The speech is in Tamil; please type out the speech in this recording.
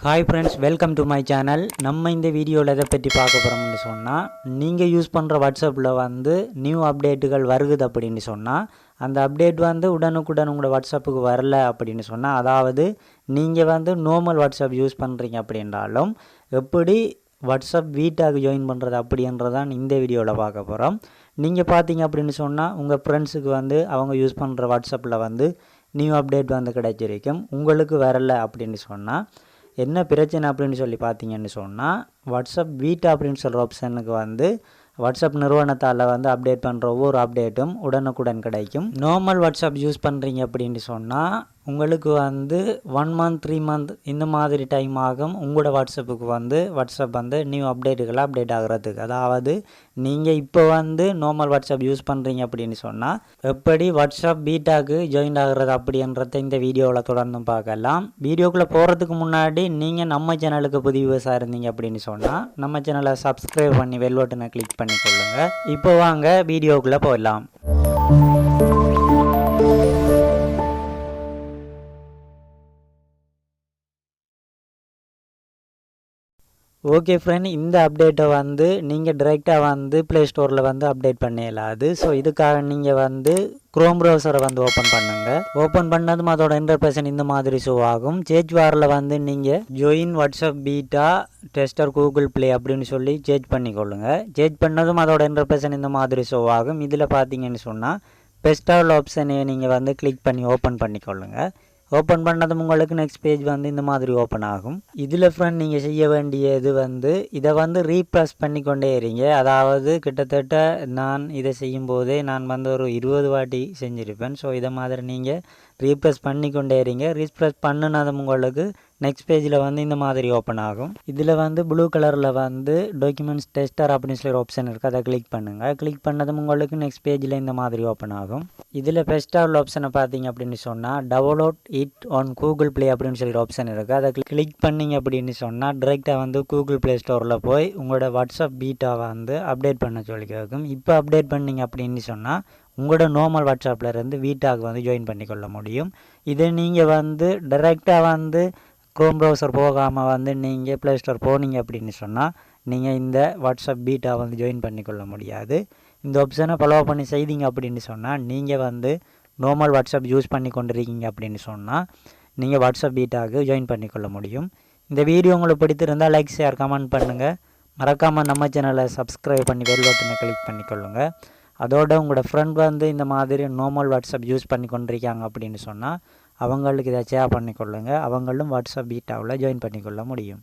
Hi friends welcome to my channel நம்ம இந்த வீடியோவில் எதை பற்றி பார்க்க போகிறோம்னு சொன்னால் நீங்கள் யூஸ் பண்ணுற வாட்ஸ்அப்பில் வந்து நியூ அப்டேட்டுகள் வருகுது அப்படின்னு சொன்னால் அந்த அப்டேட் வந்து உடனுக்குடன் உங்களோட வாட்ஸ்அப்புக்கு வரல அப்படின்னு சொன்னால் அதாவது நீங்கள் வந்து நார்மல் வாட்ஸ்அப் யூஸ் பண்ணுறீங்க அப்படின்றாலும் எப்படி வாட்ஸ்அப் வீட்டாக ஜாயின் பண்ணுறது அப்படின்றதான் இந்த வீடியோவில் பார்க்க போகிறோம் நீங்கள் பார்த்தீங்க அப்படின்னு சொன்னால் உங்கள் ஃப்ரெண்ட்ஸுக்கு வந்து அவங்க யூஸ் பண்ணுற வாட்ஸ்அப்பில் வந்து நியூ அப்டேட் வந்து கிடைச்சிருக்கும். உங்களுக்கு வரல அப்படின்னு சொன்னால் என்ன பிரச்சனை அப்படின்னு சொல்லி பார்த்தீங்கன்னு சொன்னால் வாட்ஸ்அப் வீட்டா அப்படின்னு சொல்கிற ஆப்ஷனுக்கு வந்து வாட்ஸ்அப் நிறுவனத்தால் வந்து அப்டேட் பண்ணுற ஒவ்வொரு அப்டேட்டும் உடனுக்குடன் கிடைக்கும். நார்மல் வாட்ஸ்அப் யூஸ் பண்ணுறீங்க அப்படின்னு சொன்னால் உங்களுக்கு வந்து ஒன் மந்த் த்ரீ மந்த் இந்த மாதிரி டைம் ஆகும் உங்களோட வாட்ஸ்அப்புக்கு வந்து வாட்ஸ்அப் வந்து நியூ அப்டேட்டுகளை அப்டேட் ஆகிறதுக்கு. அதாவது நீங்கள் இப்போ வந்து நார்மல் வாட்ஸ்அப் யூஸ் பண்ணுறீங்க அப்படின்னு சொன்னால் எப்படி வாட்ஸ்அப் பீட்டாக்கு ஜாயின் ஆகிறது அப்படின்றத இந்த வீடியோவில் தொடர்ந்து பார்க்கலாம். வீடியோக்குள்ளே போகிறதுக்கு முன்னாடி நீங்கள் நம்ம சேனலுக்கு புதிய விவசாயம் இருந்தீங்க அப்படின்னு சொன்னால் நம்ம சேனலை சப்ஸ்கிரைப் பண்ணி வெல்வட்டனை கிளிக் பண்ணி சொல்லுங்கள் இப்போ வாங்க வீடியோக்குள்ளே போயிடலாம். ஓகே ஃப்ரெண்ட் இந்த அப்டேட்டை வந்து நீங்கள் டிரெக்டாக வந்து ப்ளே ஸ்டோரில் வந்து அப்டேட் பண்ணிடலாது ஸோ இதுக்காக நீங்கள் வந்து க்ரோம் ப்ரௌசரை வந்து ஓப்பன் பண்ணுங்கள் ஓப்பன் பண்ணதும் அதோட இன்டர்பேஷன் இந்த மாதிரி ஷோ ஆகும். சேஜ் வாரில் வந்து நீங்கள் join WhatsApp beta tester Google Play அப்படின்னு சொல்லி சேஞ்ச் பண்ணிக்கொள்ளுங்கள் சேஞ்ச் பண்ணதும் அதோட இன்டர்பேஷன் இந்த மாதிரி ஷோ ஆகும். இதில் பார்த்தீங்கன்னு சொன்னால் பெஸ்டால் ஆப்ஷனை நீங்கள் வந்து கிளிக் பண்ணி ஓப்பன் பண்ணிக்கொள்ளுங்கள் ஓப்பன் பண்ணதும் உங்களுக்கு நெக்ஸ்ட் பேஜ் வந்து இந்த மாதிரி ஓப்பன் ஆகும். இதில் ஃப்ரெண்ட் நீங்கள் செய்ய வேண்டியது வந்து இதை வந்து ரீப்ரெஸ் பண்ணி கொண்டே இருங்க. அதாவது கிட்டத்தட்ட நான் இதை செய்யும் போதே நான் வந்து ஒரு இருபது வாட்டி செஞ்சுருப்பேன். ஸோ இதை மாதிரி நீங்கள் ரீப்ரெஸ் பண்ணி கொண்டே இருங்க. ரீப்ரெஸ் பண்ணினதும் உங்களுக்கு நெக்ஸ்ட் பேஜில் வந்து இந்த மாதிரி ஓப்பன் ஆகும். இதில் வந்து ப்ளூ கலரில் வந்து டாக்குமெண்ட்ஸ் டெஸ்டர் அப்படின்னு சொல்லி ஒரு ஆப்ஷன் இருக்குது அதை கிளிக் பண்ணுங்கள் கிளிக் பண்ணதும் உங்களுக்கு நெக்ஸ்ட் பேஜில் இந்த மாதிரி ஓப்பன் ஆகும். இதில் பெஸ்ட்டாக உள்ள ஆப்ஷனை பார்த்தீங்க அப்படின்னு சொன்னால் download it on Google Play அப்படின்னு சொல்லி ஒரு ஆப்ஷன் இருக்குது அதை கிளிக் பண்ணிங்க அப்படின்னு சொன்னால் டிரெக்டாக வந்து கூகுள் ப்ளே ஸ்டோரில் போய் உங்களோட வாட்ஸ்அப் பீட்டாவை வந்து அப்டேட் பண்ண சொல்லி கேட்கும் இப்போ அப்டேட் பண்ணிங்க அப்படின்னு சொன்னால் உங்களோட நார்மல் வாட்ஸ்அப்பில் இருந்து வீட்டாக வந்து ஜாயின் பண்ணிக்கொள்ள முடியும். இதை நீங்கள் வந்து டைரெக்டாக வந்து க்ரோம் ப்ரௌசர் போகாமல் வந்து நீங்கள் ப்ளே ஸ்டோர் போனீங்க அப்படின்னு சொன்னால் நீங்கள் இந்த வாட்ஸ்அப் பீட்டா வந்து ஜாயின் பண்ணிக்கொள்ள முடியாது. இந்த ஆப்ஷனை ஃபாலோ பண்ணி செய்தீங்க அப்படின்னு சொன்னால் நீங்கள் வந்து நார்மல் வாட்ஸ்அப் யூஸ் பண்ணி கொண்டிருக்கீங்க அப்படின்னு சொன்னால் நீங்கள் வாட்ஸ்அப் பீட்டாக ஜாயின் பண்ணிக்கொள்ள முடியும். இந்த வீடியோ உங்களுக்கு பிடித்திருந்தால் லைக் ஷேர் கமெண்ட் பண்ணுங்கள் மறக்காமல் நம்ம சேனலை சப்ஸ்கிரைப் பண்ணி பெல் பட்டனை கிளிக் பண்ணிக்கொள்ளுங்கள் அதோட உங்களோட ஃப்ரெண்ட் வந்து இந்த மாதிரி நார்மல் வாட்ஸ்அப் யூஸ் பண்ணி கொண்டிருக்காங்க அப்படின்னு சொன்னால் அவங்களுக்கு இதை ஷேர் பண்ணிக்கொள்ளுங்கள் அவங்களும் வாட்ஸ்அப் பீட்டாவில் ஜாயின் பண்ணிக்கொள்ள முடியும்.